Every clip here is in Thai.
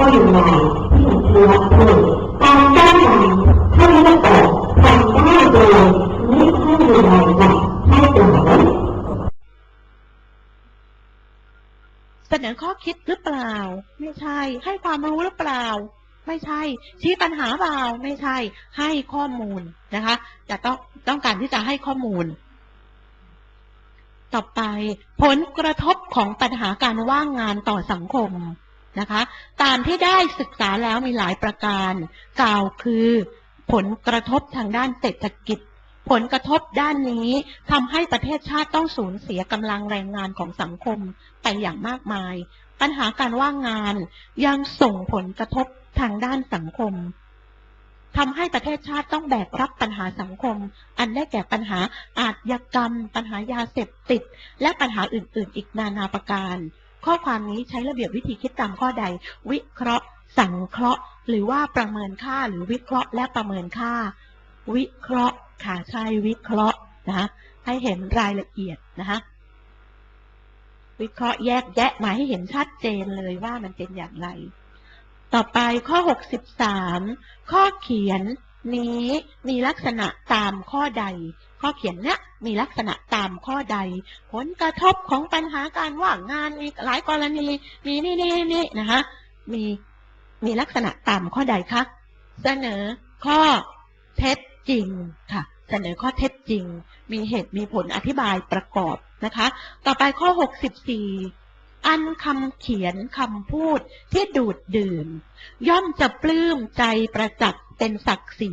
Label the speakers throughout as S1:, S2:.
S1: หรือว่าก็ยังไงที่มันคือรับเพื่อการแก้ไขให้ไม่ออกทำได้โดยไม่ให้ดูแลกันให้เปล่า
S2: เสนอข้อคิดหรือเปล่า ไม่ใช่ ให้ความรู้หรือเปล่า ไม่ใช่ ชี้ปัญหาเปล่า ไม่ใช่ ให้ข้อมูลนะคะ จะต้องต้องการที่จะให้ข้อมูลต่อไป ผลกระทบของปัญหาการว่างงานต่อสังคม นะคะ ตามที่ได้ศึกษาแล้วมีหลายประการ กล่าวคือผลกระทบทางด้านเศรษฐกิจ ผลกระทบด้านนี้ทำให้ประเทศชาติต้องสูญเสียกำลังแรงงานของสังคมไปอย่างมากมาย ปัญหาการว่างงานยังส่งผลกระทบทางด้านสังคมทำให้ประเทศชาติต้องแบกรับปัญหาสังคม อันได้แก่ปัญหาอาชญากรรม ปัญหายาเสพติด และปัญหาอื่น ๆ อีกนานาประการ ข้อความนี้ใช้ระเบียบวิธีคิดตามข้อใด วิเคราะห์ สังเคราะห์ หรือว่าประเมินค่าหรือวิเคราะห์และประเมินค่า วิเคราะห์ค่ะใช่วิเคราะห์นะให้เห็นรายละเอียดนะคะวิเคราะห์แยกแยะมาให้เห็นชัดเจนเลยว่ามันเป็นอย่างไร ต่อไปข้อ 63 ข้อเขียน นี้มีลักษณะตามข้อใด ข้อเขียนเนี้ยมีลักษณะตามข้อใด ผลกระทบของปัญหาการว่างงานมีหลายกรณีมีนี่นี่นี่นะคะมีมีลักษณะตามข้อใดคะเสนอข้อเท็จจริงค่ะ เสนอข้อเท็จจริง มีเหตุมีผลอธิบายประกอบนะคะ ต่อไปข้อ 64 อันคำเขียนคำพูดที่ดูดดื่ม ย่อมจะปลื้มใจประจักษ์เป็นศักดิ์ศรี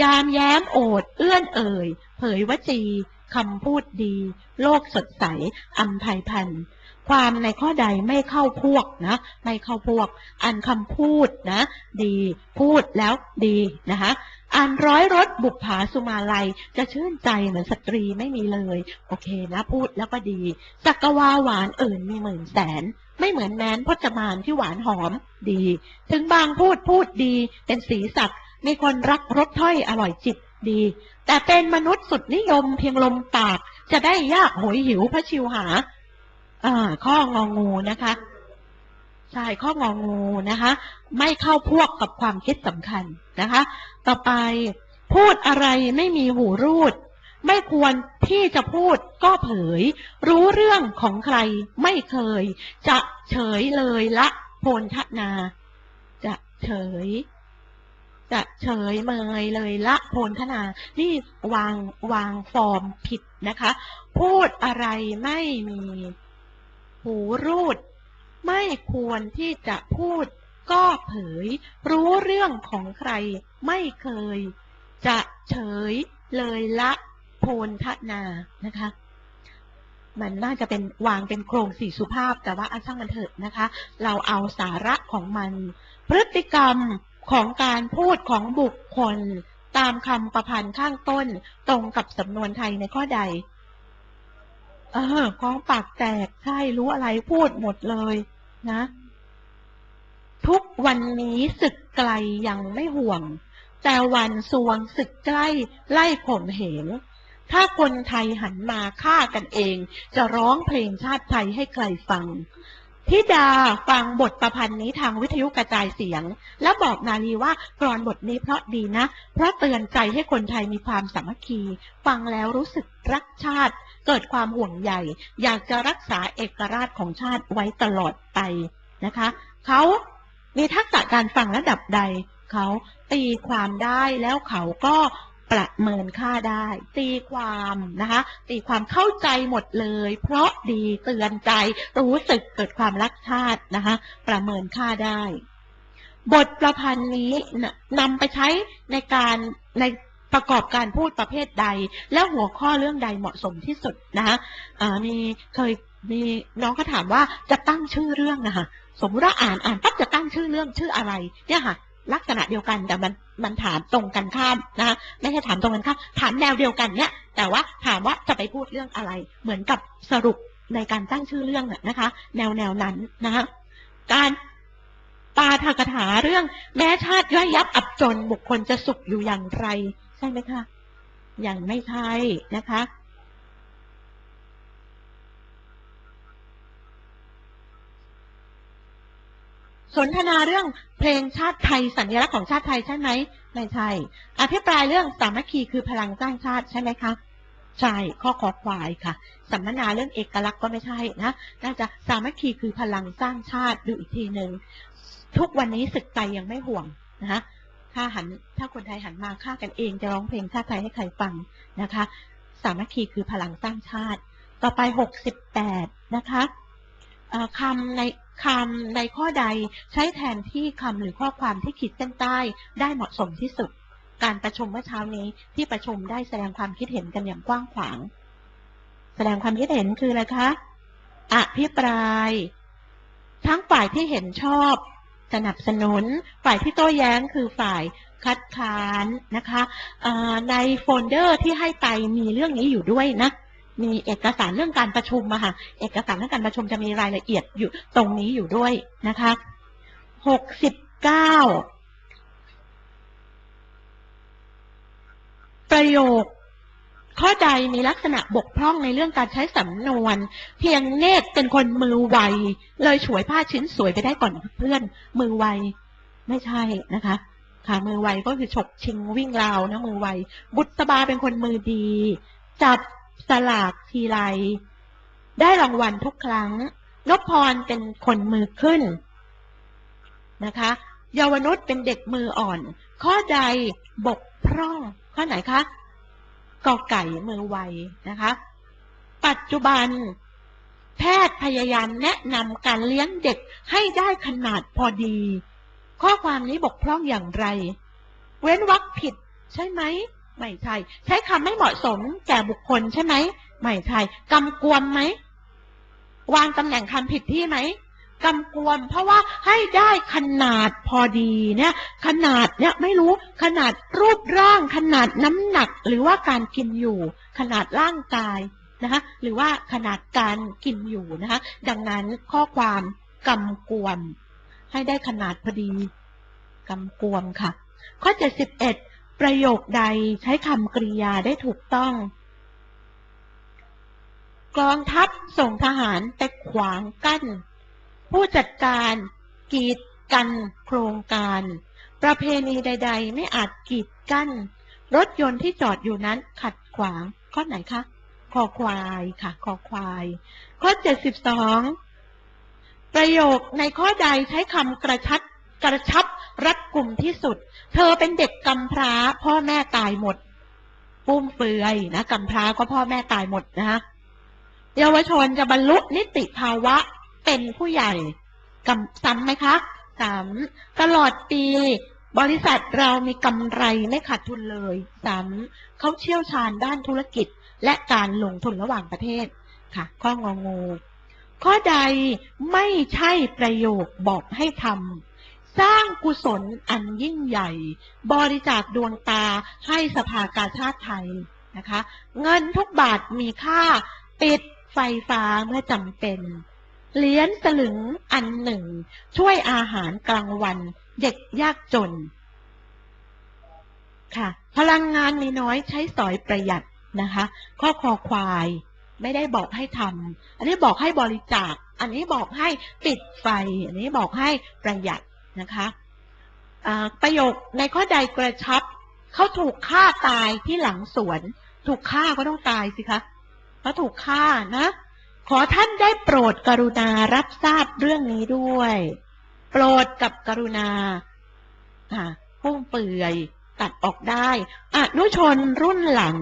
S2: ยามแย้มโอดเอื้อนเอ่ย เผยวจีคำพูดดี โลกสดใสอัมภัยพันธ์ ความในข้อใดไม่เข้าพวกนะ ไม่เข้าพวก อันคำพูดนะ ดีพูดแล้วดีนะคะอันร้อยรถบุปผาสุมาลัย จะชื่นใจเหมือนสตรีไม่มีเลย โอเคนะพูดแล้วก็ดีจักรวาหวานเอื่นมีหมื่นแสน ไม่เหมือนแม้นพจมานที่หวานหอมดี ถึงบางพูดพูดดี เป็นสีสัตว์มีคนรักรสถ้อยอร่อยจิตดี แต่เป็นมนุษย์สุดนิยมเพียงลมปาก จะได้ยากโหยหิวพระชิวหา อ่าข้ององูนะคะใช่ข้ององูนะคะ ไม่เข้าพวกกับความคิดสำคัญนะคะ ต่อไปพูดอะไรไม่มีหูรูด ไม่ควรที่จะพูดก็เผย รู้เรื่องของใครไม่เคย จะเฉยเลยละโพนทนา จะเฉย จะเฉยเมยเลยละโพนทนา นี่วางวางฟอร์มผิดนะคะ พูดอะไรไม่มี หูรูด ไม่ควรที่จะพูด ก็เผย รู้เรื่องของใครไม่เคย จะเฉยเลยละโพนทนานะคะ มันน่าจะเป็นวางเป็นโครงสี่สุภาพแต่ว่าอาช่างมันเถอะนะคะ เราเอาสาระของมัน พฤติกรรมของการพูดของบุคคล ตามคำประพันธ์ข้างต้น ตรงกับสำนวนไทยในข้อใด เออก้องปากแตกใช่รู้อะไรพูดหมดเลยนะ ทุกวันนี้ศึกไกลยังไม่ห่วง แต่วันสวงศึกใกล้ไล่ข่มเหงถ้าคนไทยหันมาฆ่ากันเอง จะร้องเพลงชาติไทยให้ใครฟัง ทิดาฟังบทประพันธ์นี้ทางวิทยุกระจายเสียง แล้วบอกนาลีว่ากรอนบทนี้เพราะดีนะ เพราะเตือนใจให้คนไทยมีความสามัคคี ฟังแล้วรู้สึกรักชาติ เกิดความห่วงใยอยากจะรักษาเอกราชของชาติไว้ตลอดไปนะคะ เขามีทักษะการฟังระดับใด เขาตีความได้แล้วเขาก็ ประเมินค่าได้ ตีความนะคะ ตีความเข้าใจหมดเลย เพราะดีเตือนใจ รู้สึกเกิดความรักชาตินะคะ ประเมินค่าได้ บทประพันธ์นี้นำไปใช้ในการในประกอบการพูดประเภทใด และหัวข้อเรื่องใดเหมาะสมที่สุดนะคะมีเคยมีน้องเขาถามว่าจะตั้งชื่อเรื่องนะคะสมมติว่าอ่านอ่านปั๊บจะตั้งชื่อเรื่องชื่ออะไร เนี่ยค่ะ ลักษณะเดียวกันแต่มันมันถามตรงกันข้ามนะคะไม่ใช่ถามตรงกันข้ามถามแนวเดียวกันเนี่ยแต่ว่าถามว่าจะไปพูดเรื่องอะไร เหมือนกับสรุปในการตั้งชื่อเรื่องนะคะ แนวแนวนั้นนะคะการปาทกถาเรื่องแม้ชาติย่อยยับอับจนบุคคลจะสุขอยู่อย่างไร ใช่ไหมคะ อย่างไม่ใช่นะคะ สนทนาเรื่องเพลงชาติไทยสัญลักษณ์ของชาติไทยใช่ไหมไม่ใช่ อภิปรายเรื่องสามัคคีคือพลังสร้างชาติใช่ไหมคะใช่ข้อคอควายค่ะ สัมมนาเรื่องเอกลักษณ์ก็ไม่ใช่นะ น่าจะสามัคคีคือพลังสร้างชาติดูอีกทีหนึ่งทุกวันนี้ศึกใจยังไม่ห่วงนะคะถ้าหันถ้าคนไทยหันมาฆ่ากันเองจะร้องเพลงชาติไทยให้ใครฟังนะคะ สามัคคีคือพลังสร้างชาติ ต่อไปหกสิบแปดนะคะ คำในคำในข้อใดใช้แทนที่คำหรือข้อความที่ขีดเส้นใต้ได้เหมาะสมที่สุด การประชุมเมื่อเช้านี้ที่ประชุมได้แสดงความคิดเห็นกันอย่างกว้างขวาง แสดงความคิดเห็นคืออะไรคะอภิปราย ทั้งฝ่ายที่เห็นชอบ สนับสนุน ฝ่ายที่โต้แย้งคือฝ่ายคัดค้านนะคะในโฟลเดอร์ที่ให้ไปมีเรื่องนี้อยู่ด้วยนะ มีเอกสารเรื่องการประชุมอะค่ะ เอกสารเรื่องการประชุมจะมีรายละเอียดอยู่ตรงนี้อยู่ด้วยนะคะหกสิบเก้าประโยคข้อใดมีลักษณะบกพร่องในเรื่องการใช้สำนวน เพียงเนตรเป็นคนมือไว เลยฉวยผ้าชิ้นสวยไปได้ก่อนเพื่อนมือไว ไม่ใช่นะคะ ค่ะมือไวก็คือฉกชิงวิ่งราวนะมือไว บุตรบาเป็นคนมือดี จับ สลากทีไร ได้รางวัลทุกครั้งนพพรเป็นคนมือขึ้นนะคะเยาวนุษเป็นเด็กมืออ่อน ข้อใดบกพร่อง ข้อไหนคะกอไก่มือไวนะคะ ปัจจุบัน แพทย์พยายามแนะนำการเลี้ยงเด็กให้ได้ขนาดพอดี ข้อความนี้บกพร่องอย่างไร เว้นวรรคผิดใช่ไหม ไม่ใช่ ใช้คำไม่เหมาะสมแก่บุคคลใช่ไหมไม่ใช่กำกวมไหมวางตำแหน่งคำผิดที่ไหมกำกวม เพราะว่าให้ได้ขนาดพอดีเนี่ย ขนาดเนี่ยไม่รู้ขนาดรูปร่าง ขนาดน้ำหนัก หรือว่าการกินอยู่ ขนาดร่างกายนะคะ หรือว่าขนาดการกินอยู่นะคะ ดังนั้นข้อความกำกวม ให้ได้ขนาดพอดีกำกวมค่ะ ข้อ71 ประโยคใดใช้คำกริยาได้ถูกต้อง กองทัพส่งทหารไปขวางกั้น ผู้จัดการกีดกันโครงการ ประเพณีใด ๆ ไม่อาจกีดกั้น รถยนต์ที่จอดอยู่นั้นขัดขวาง ข้อไหนคะคอควายค่ะคอควาย ข้อ 72 ประโยคในข้อใดใช้คำกระชัดกระชับ รัดกลุ่มที่สุด เธอเป็นเด็กกำพร้า พ่อแม่ตายหมดปุ้มเฟือยนะกำพร้าก็พ่อแม่ตายหมดนะคะเยาวชนจะบรรลุนิติภาวะเป็นผู้ใหญ่กำซ้ำไหมคะซ้ำตลอดปี บริษัทเรามีกำไรไม่ขาดทุนเลยซ้ำเขาเชี่ยวชาญด้านธุรกิจและการลงทุนระหว่างประเทศค่ะ ข้ององู ข้อใดไม่ใช่ประโยคบอกให้ทำ สร้างกุศลอันยิ่งใหญ่ บริจาคดวงตาให้สภากาชาติไทยนะคะ เงินทุกบาทมีค่าปิดไฟฟ้าเมื่อจำเป็น เหรียญสลึงอันหนึ่ง ช่วยอาหารกลางวันเด็กยากจน ค่ะ พลังงานมีน้อยใช้สอยประหยัดนะคะข้อคอควายไม่ได้บอกให้ทำ อันนี้บอกให้บริจาค อันนี้บอกให้ปิดไฟ อันนี้บอกให้ประหยัด นะคะประโยคในข้อใดกระชับเขาถูกฆ่าตายที่หลังสวน ถูกฆ่าก็ต้องตายสิคะเพราะถูกฆ่านะ ขอท่านได้โปรดกรุณารับทราบเรื่องนี้ด้วย โปรดกับกรุณาอ่าพุ่งเปื่อยตัดออกได้อนุชนรุ่นหลัง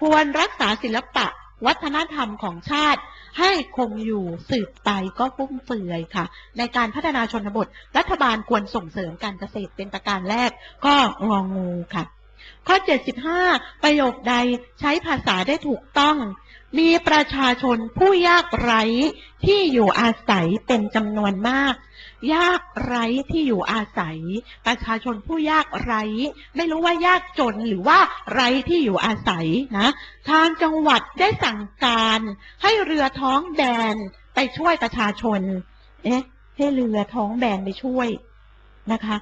S2: ควรรักษาศิลปะ วัฒนธรรมของชาติให้คงอยู่สืบไปก็ฟุ่มเฟือยค่ะ ในการพัฒนาชนบท รัฐบาลควรส่งเสริมการเกษตรเป็นประการแรกก็รองูค่ะ ข้อ 75 ประโยคใดใช้ภาษาได้ถูกต้อง มีประชาชนผู้ยากไร้ที่อยู่อาศัยเป็นจำนวนมาก ยากไร้ที่อยู่อาศัย ประชาชนผู้ยากไร้ ไม่รู้ว่ายากจนหรือว่าไร้ที่อยู่อาศัยนะทางจังหวัดได้สั่งการให้เรือท้องแบนไปช่วยประชาชน เอ๊ะให้เรือท้องแบนไปช่วยนะคะ